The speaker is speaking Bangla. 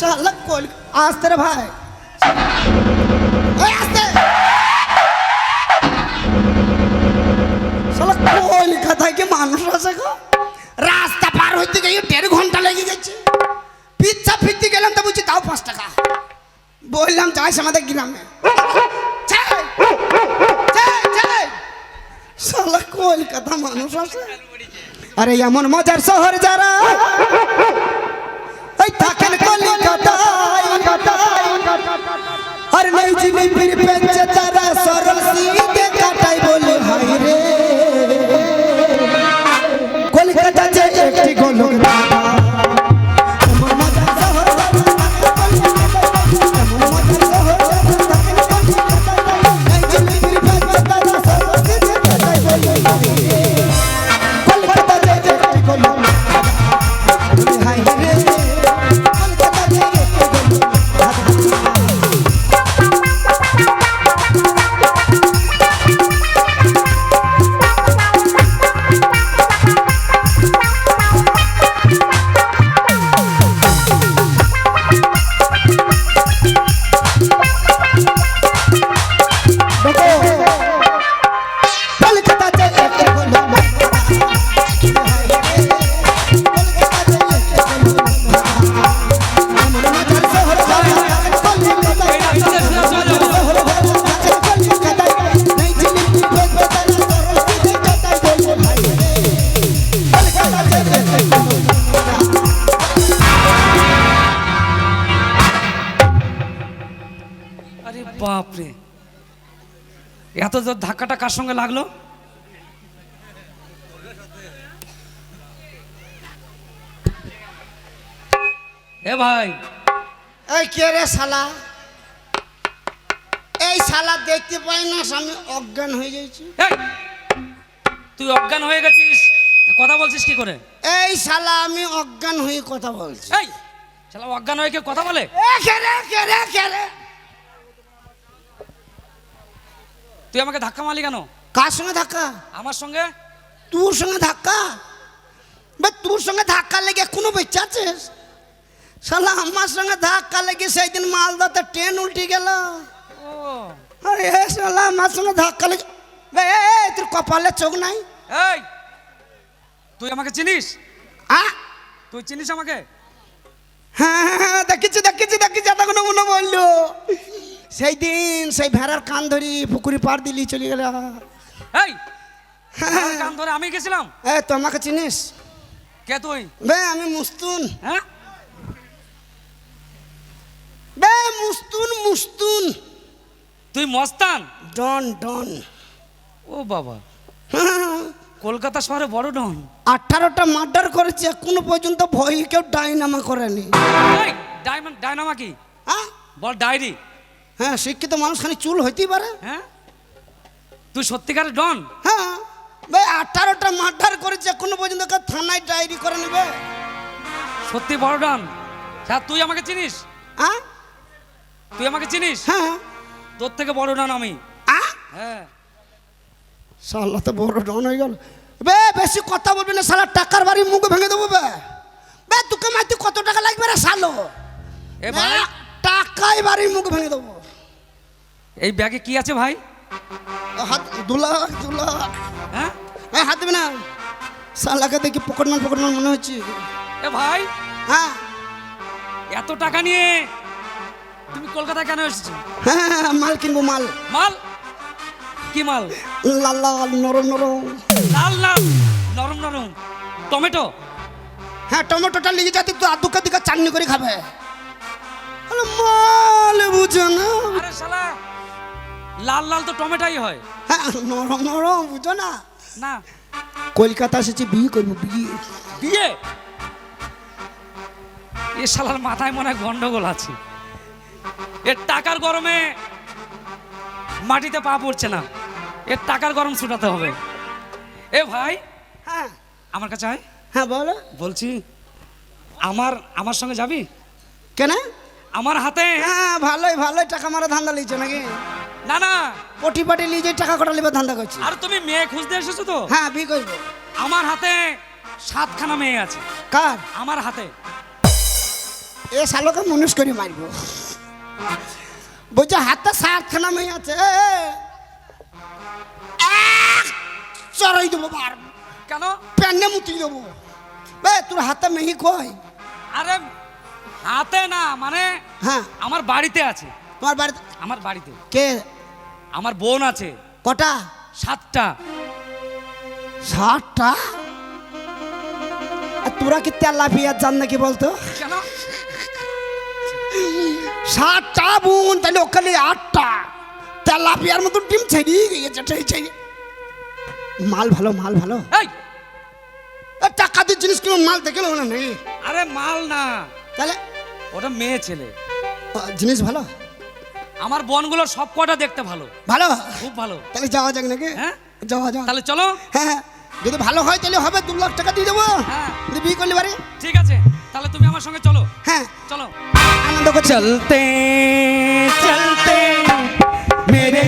শালা কল আসতে রে ভাই। আসতে। শালা কলকাতায় কি মানুষ আছে গো? রাস্তা পার হইতে গিয়ে দেড় ঘণ্টা লেগে গেছে। পিচ্ছা ফিরতে গেলাম তো বুঝছি তাও পাঁচ টাকা। বললাম, যাইস আমাদের গ্রামে। শালা কলকাতা মানুষ আছে। আরে, এমন মজার শহর যারা এই থাকেন কলিকাতায়। আর নেই জিনি ফির পেছে বাপরে। এত জোর ধাক্কাটা কার সঙ্গে লাগল? এ ভাই। এই কে রে শালা? এই শালা দেখতে পাই না আমি অজ্ঞান হয়ে যাইছি তুই অজ্ঞান হয়ে গেছিস? কথা বলছিস কি করে? এই শালা আমি অজ্ঞান হয়ে কথা বলছি। এই শালা অজ্ঞান হয়ে কেউ কথা বলে? এ কে রে কে রে কে রে? তুই আমাকে ধাক্কা মারলি কেন? কার সঙ্গে ধাক্কা? আমার সঙ্গে? তোর সঙ্গে ধাক্কা? বে তোর সঙ্গে ধাক্কা লেগে কোনো বেঁচে আছিস? শালা আমার সঙ্গে ধাক্কা লেগে সেই দিন মালদাতে ট্রেন উল্টে গেল। ও। আরে শালা আমার সঙ্গে ধাক্কা লেগে তোর কপালে চোখ নাই? এই তুই আমাকে চিনিস? আ? তুই চিনিস আমাকে? হ্যাঁ হ্যাঁ, হ্যাঁ দেখেছি দেখেছি দেখেছি এতক্ষণ মনে বলল সেই দিন সেই ভেড়ার কান ধরি পুকুরি পার দিলি চলে গেল। এই কান ধরে আমি গেছিলাম? এ তো আমাকে চিনিস? কে তুই? বে আমি মুস্তুন। হ্যাঁ? বে মুস্তুন মুস্তুন। তুই মস্তান? ডন ডন। ও বাবা। কলকাতা শহরে বড় ডন। আঠারোটা মার্ডার করেছে এখনও পর্যন্ত ভয় কেউ ডাইনামা করেনি। ডায়মন্ড ডায়নামা কি? হ্যাঁ? বল ডায়েরি। হ্যাঁ শিক্ষিত মানুষ খালি চুল হইতেই পারে। হ্যাঁ? তুই সত্যিকার ডন? হ্যাঁ ভাই আঠারোটা মার্ডার করেছে এখনও পর্যন্ত কেউ থানায় ডায়েরি করে নেবে। সত্যি বড় ডন? স্যার তুই আমাকে চিনিস? হ্যাঁ? তুই আমাকে চিনিস? হ্যাঁ। তোর থেকে বড় ডন আমি। হ্যাঁ। শালা তো বড় ডন হয়ে গেল। বে বেশি কথা বলবি না শালা টাকার বাড়ি মুখ ভেঙে দেবো বে। বে তোকে মাইতে কত টাকা লাগবে রে শালো? এ ভাই। বে, টাকায় বাড়ি মুখ ভেঙে দেবো। এই ব্যাগে কি আছে ভাই? হাত দু লাখ হ্যাঁ? হ্যাঁ হাত দেবে না। শালাকে দেখি পকেটমান পকেটমান মনে হচ্ছে। এ ভাই। হ্যাঁ। এত টাকা নিয়ে তুমি কলকাতায় কেন এসেছ? হ্যাঁ হ্যাঁ, মাল কিনবো মাল। মাল? কি মাল? লাল লাল নরম নরম। লাল লাল নরম নরম। টমেটো? হ্যাঁ টমেটোটা নিয়ে যাতে তো আদুকা দিকা চাটনি করে খাবে। আরে মাল বুঝো না। আরে শালা লাল লাল তো টমেটোই হয়। হ্যাঁ নরম নরম বুঝো না। না। কলকাতা এসেছি বিয়ে করব বিয়ে। বিয়ে? এ শালার মাথায় মনে হয় গন্ডগোল আছে। এর টাকার গরমে মাটিতে পা পড়ছে না। এর টাকার গরম ছুটাতে হবে। এ ভাই হ্যাঁ। আমার কাছে আয়। হ্যাঁ বলো। বলছি আমার আমার সঙ্গে যাবি? কেন? আমার হাতে? হ্যাঁ ভালোই ভালোই টাকা মারা ধান্দা লিখছো নাকি? না না। পটি পাটি লিয়ে টাকা কটা লিবে ধান্দা করছি। আর তুমি মেয়ে খুঁজতে এসেছ তো? হ্যাঁ বিয়ে করব। আমার হাতে সাতখানা মেয়ে আছে। কার? আমার হাতে। এ শালোকে মনুষ করে মারব। বলছে হাতে সাতখানা মেয়ে আছে। চড়াই দেবো বার কেন? প্যান্ডে মুতি দেবো। এ তোর হাতে মেহি কই? আরে হাতে না মানে হ্যাঁ। আমার বাড়িতে আছে। তোমার বাড়িতে আমার বাড়িতে। কে? আমার বোন আছে। কটা? সাতটা। ষাটটা আর তোরা কি তেলা পিয়ার জান নাকি বলতো? কেন? সাতটা বোন তাহলে ওখানে আটটা। তেলা পিয়ার মতন ডিম ছেড়িয়ে গিয়েছে ছেড়ে ছেড়ে। মাল ভালো মাল ভালো। এই! টাকা দিয়ে জিনিস কিনো মাল দেখে না নেই আরে মাল না। তাহলে? ওটা মেয়ে ছেলে। জিনিস ভালো? আমার বোনগুলো সব কটা দেখতে ভালো। ভালো? খুব ভালো। তাহলে যাওয়া যাক নাকি? হ্যাঁ? যাওয়া যাক। তাহলে চলো। হ্যাঁ, হ্যাঁ। যদি ভালো হয় তাহলে হবে দু লাখ টাকা দিয়ে দেবো। হ্যাঁ। বিয়ে করলে বাড়ি। ঠিক আছে। তাহলে তুমি আমার সঙ্গে চলো। হ্যাঁ। চলো। আনন্দ চলতে চলতে মেরে